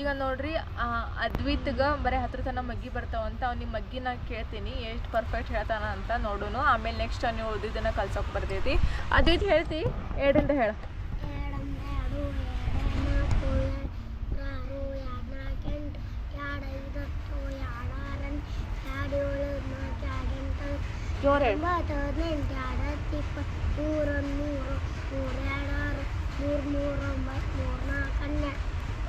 ಈಗ ನೋಡ್ರಿ ಅದ್ವಿತ್ಗೆ ಬರೀ ಹತ್ರ ತನ ಮಗ್ಗಿ ಬರ್ತಾವಂತ ಅವ್ನಿಗೆ ಮಗ್ಗಿ ನಾ ಕೇಳ್ತೀನಿ ಎಷ್ಟು ಪರ್ಫೆಕ್ಟ್ ಹೇಳ್ತಾನ ಅಂತ ನೋಡೋನು. ಆಮೇಲೆ ನೆಕ್ಸ್ಟ್ ನೀವು ಉಳಿದಿದ್ದನ್ನ ಕಲ್ಸೋಕೆ ಬರ್ತೈತಿ. ಅದ್ವಿತ್ ಹೇಳ್ತಿ ಏಡಂತ ಹೇಳ. ಎರಡೊಂದು ಎರಡು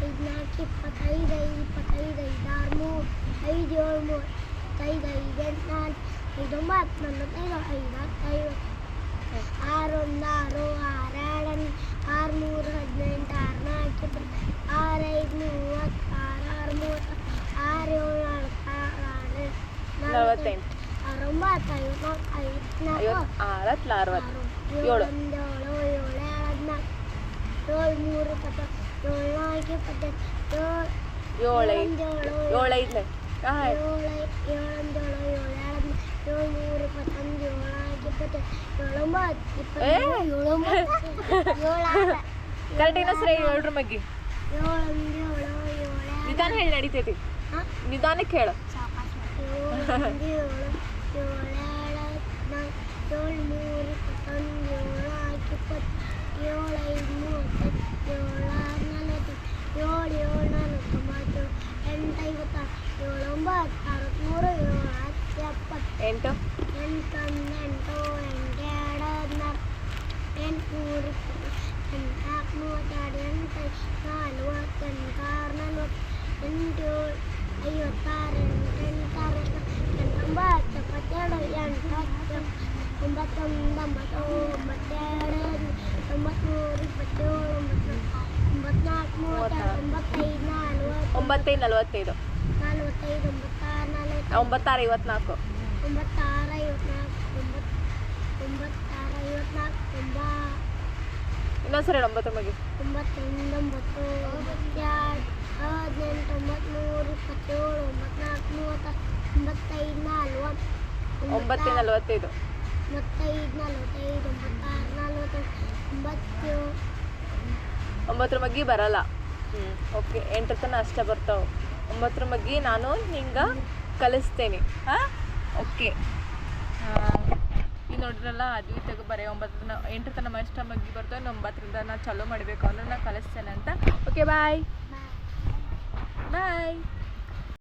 ناكب فتايدي فتايدي دارمو هيدي ورمو تايدي جنان هيدو مات ننم ايدو هيدا ايو ആറും ആറോ ആറാടൻ ആറുനൂറ് പതിനെട്ട് ആറിനാക്കി ആറായിരത്തി മൂവത്തി ആറ് ആറുനൂറ് ആറേഴ് ആൾക്കാരാണ്. അറുപത്തൈവത്തൈവത്തിനാറോ ഏഴ് ഏഴ് ഏഴ് മൂന്ന് പത്ത് ಐದು ಮೂವತ್ತು ಆರು ಆರು ಮೂವತ್ತು ಆರು ಏಳು ನಾಲ್ಕು ಆರು ಆರು ನಲವತ್ತೆಂಟು ಆರು ಒಂಬತ್ತು ಐವತ್ನಾಲ್ಕು ಐವತ್ನಾಲ್ಕು ಐವತ್ತು ಆರತ್ಲ ಅರವತ್ತು ಏಳು ಏಳು. ಒಂದು ಏಳು ಏಳು ಎರಡು ಹದಿನಾಲ್ಕು ಏಳು ಮೂರು ಇಪ್ಪತ್ತು ಏಳು ನಾಲ್ಕು ಇಪ್ಪತ್ತೆಂಟು ಏಳು ಏಳೈದು ಏಳೊಂದು ಏಳು ಏಳೈದ್ಲೆ ಹಾಂ ಏಳು ಏಳೊಂದು ಏಳು ಏಳು ಎರಡು ಏಳು ಮೂರು ಇಪ್ಪತ್ತೊಂದು ಏಳು ನಾಲ್ಕು ಇಪ್ಪತ್ತೆಂಟು ಏಳು ಒಂಬತ್ತು ಏ? ಇಪ್ಪತ್ತೇಳು ಏಳು ಒಂಬತ್ತು ಏಳು ಆರು ಕರೆಕ್ಟ್ ಇನ್ನೂ ಸರಿ ಏಳ್ರ ಮಗ್ಗಿ ಏಳೊಂದು ಏಳು ಏಳು ಎರಡು ನಿಧಾನ ಹೇಳಿ ನಡೀತೈತಿ ಹಾಂ ನಿಧಾನಕ್ಕೆ ಹೇಳು ಎಂಟು? ಎಂಟು ಮೂರು ನಾಲ್ಕು ಮೂವತ್ತೆರಡು ಎಂಟು ಐದು ನಲ್ವತ್ತು ಎಂಟು ಆರು ನಲ್ವತ್ತು ಎಂಟು ಐವತ್ತಾರು ಎಂಟು ಎಂಟು ಅರವತ್ತು ಎಂಟೊಂಬತ್ತು ಎಪ್ಪತ್ತೆರಡು ಎಂಟು ಹತ್ತು ಒಂಬತ್ತೊಂದು ಒಂಬತ್ತು ಒಂಬತ್ತೆರಡು ಒಂಬತ್ತ್ಮೂರು ಇಪ್ಪತ್ತೇಳು ಒಂಬತ್ತು ಒಂಬತ್ನಾಲ್ಕು ಮೂವತ್ತಾರು ಒಂಬತ್ತೈದು ನಲ್ವತ್ತು ಒಂಬತ್ತೈದು ನಲ್ವತ್ತೈದು ನಲ್ವತ್ತೈದು ಒಂಬತ್ತಾರು ನಲ್ವತ್ತು ಒಂಬತ್ತಾರು ಐವತ್ನಾಲ್ಕು. ಒಂಬತ್ತಾರು ಒಂಬತ್ತು ಒಂಬತ್ತಾರು ಐವತ್ನಾಲ್ಕು ಒಂಬತ್ತು ಹದಿನೆಂಟು ಒಂಬತ್ನಾಲ್ಕು ನಲ್ವತ್ತು ಒಂಬತ್ತೈದು ನಲವತ್ತೈದು. ಒಂಬತ್ತರ ಮಗ್ಗಿ ಬರಲ್ಲ. ಹ್ಞೂ ಓಕೆ, ಎಂಟರ ತನಕ ಅಷ್ಟೇ ಬರ್ತಾವೆ. ಒಂಬತ್ತರ ಮಗ್ಗಿ ನಾನು ಹಿಂಗೆ ಕಲಿಸ್ತೇನೆ. ಹಾಂ? ಓಕೆ. ಈಗ ನೋಡ್ರಲ್ಲ ತೆಗೆ ಬರೀ ಒಂಬತ್ತು ತನ ಎಂಟರ ತನಕ ಇಷ್ಟ ಮಗ್ಗಿ ಬರ್ತವೆ ಒಂಬತ್ತರಿಂದ ನಾನು ಚಾಲೂ ಮಾಡಬೇಕು ಅಂದ್ರೆ ನಾ ಕಲಿಸ್ತೇನೆ ಅಂತ. ಓಕೆ ಬಾಯ್ ಬಾಯ್